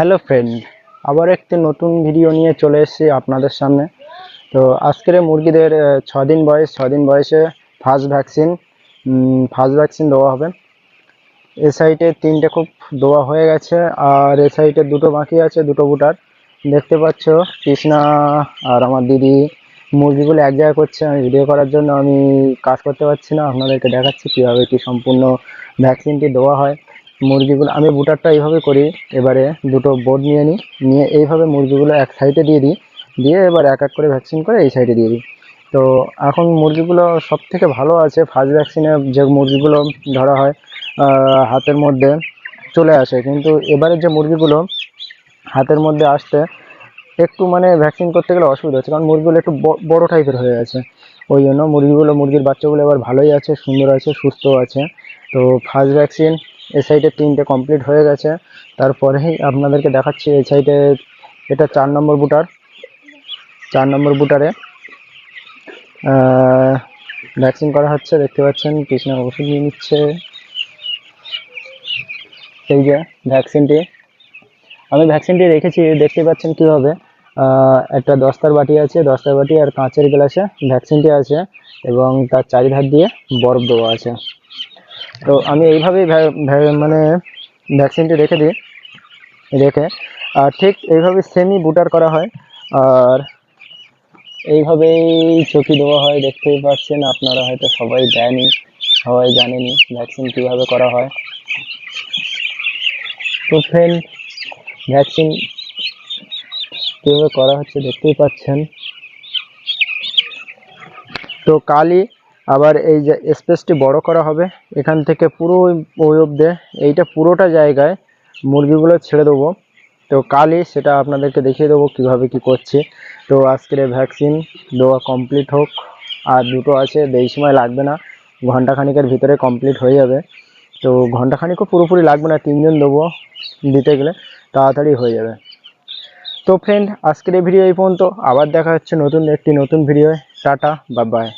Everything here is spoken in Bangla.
হ্যালো ফ্রেন্ড, আবার একটি নতুন ভিডিও নিয়ে চলে এসেছি আপনাদের সামনে। তো আজকের মুরগিদের দিন বয়স দিন বয়সে ফার্স্ট ভ্যাকসিন ফার্স্ট ভ্যাকসিন দেওয়া হবে। এ সাইডে তিনটে খুব দেওয়া হয়ে গেছে, আর এ সাইডে দুটো বাকি আছে, দুটো বুটার। দেখতে পাচ্ছ, কৃষ্ণা আর আমার দিদি মুরগিগুলো এক জায়গায় করছে। আমি ভিডিও করার জন্য আমি কাজ করতে পারছি না, আপনাদেরকে দেখাচ্ছি কীভাবে কি সম্পূর্ণ ভ্যাকসিনটি দেওয়া হয়। মুরগিগুলো, আমি বুটারটা এইভাবে করি, এবারে দুটো বোর্ড নিয়ে নিই, নিয়ে এইভাবে মুরগিগুলো এক সাইডে দিয়ে দিই, দিয়ে এবার এক এক করে ভ্যাকসিন করে এই সাইডে দিয়ে দিই। তো এখন মুরগিগুলো সব থেকে ভালো আছে ফার্স্ট ভ্যাকসিনে যে মুরগিগুলো ধরা হয় হাতের মধ্যে চলে আসে। কিন্তু এবারের যে মুরগিগুলো হাতের মধ্যে আসতে একটু মানে ভ্যাকসিন করতে গেলে অসুবিধা হচ্ছে, কারণ মুরগিগুলো একটু বড় টাইপের হয়ে গেছে। ওই জন্য মুরগিগুলো, মুরগির বাচ্চাগুলো এবার ভালোই আছে, সুন্দর আছে সুস্থ আছে। তো ফার্স্ট ভ্যাকসিন এ সাইডে তিনটে কমপ্লিট হয়ে গেছে। তারপরেই আপনাদেরকে দেখাচ্ছি এই সাইডে এটা চার নম্বর বুটার। চার নম্বর বুটারে ভ্যাকসিন করা হচ্ছে, দেখতে পাচ্ছেন, কৃষ্ণা ওষুধ নিয়ে নিচ্ছে। এই যে ভ্যাকসিনটি আমি ভ্যাকসিনটি রেখেছি, দেখতে পাচ্ছেন কীভাবে। একটা দস্তার বাটি আছে, দস্তার বাটি আর কাঁচের গ্লাসে ভ্যাকসিনটি আছে এবং তার চারিধার দিয়ে বরফ দেওয়া আছে। তো আমি এইভাবেই মানে ভ্যাকসিনটি রেখে দিই, রেখে। আর ঠিক এইভাবে সেমি বুটার করা হয়। আর এইভাবেই চকি দেওয়া হয়, দেখতেই পাচ্ছেন আপনারা হয়তো সবাই দেয়নি সবাই জানেনি ভ্যাকসিন কীভাবে করা হয়। তো ফ্রেন্ড ভ্যাকসিন কীভাবে করা হচ্ছে দেখতেই পাচ্ছেন। তো কালই আবার এই যে স্পেসটি বড় করা হবে, এখান থেকে পুরো ওই- অব্দে এইটা পুরোটা জায়গায় মুরগিগুলো ছেড়ে দেবো। তো কালই সেটা আপনাদেরকে দেখিয়ে দেবো কীভাবে কি করছি। তো আজকের ভ্যাকসিন দেওয়া কমপ্লিট হোক। আর দুটো আছে, বেশি সময় লাগবে না ঘন্টাখানিকের ভিতরে কমপ্লিট হয়ে যাবে। তো ঘন্টাখানিকও পুরোপুরি লাগবে না, তিনজন দেবো দিতে গেলে, তাড়াতাড়ি হয়ে যাবে। তো ফ্রেন্ড আজকের এই ভিডিও এই পর্যন্ত। আবার দেখা হচ্ছে নতুন একটি নতুন ভিডিও টাটা বা বাই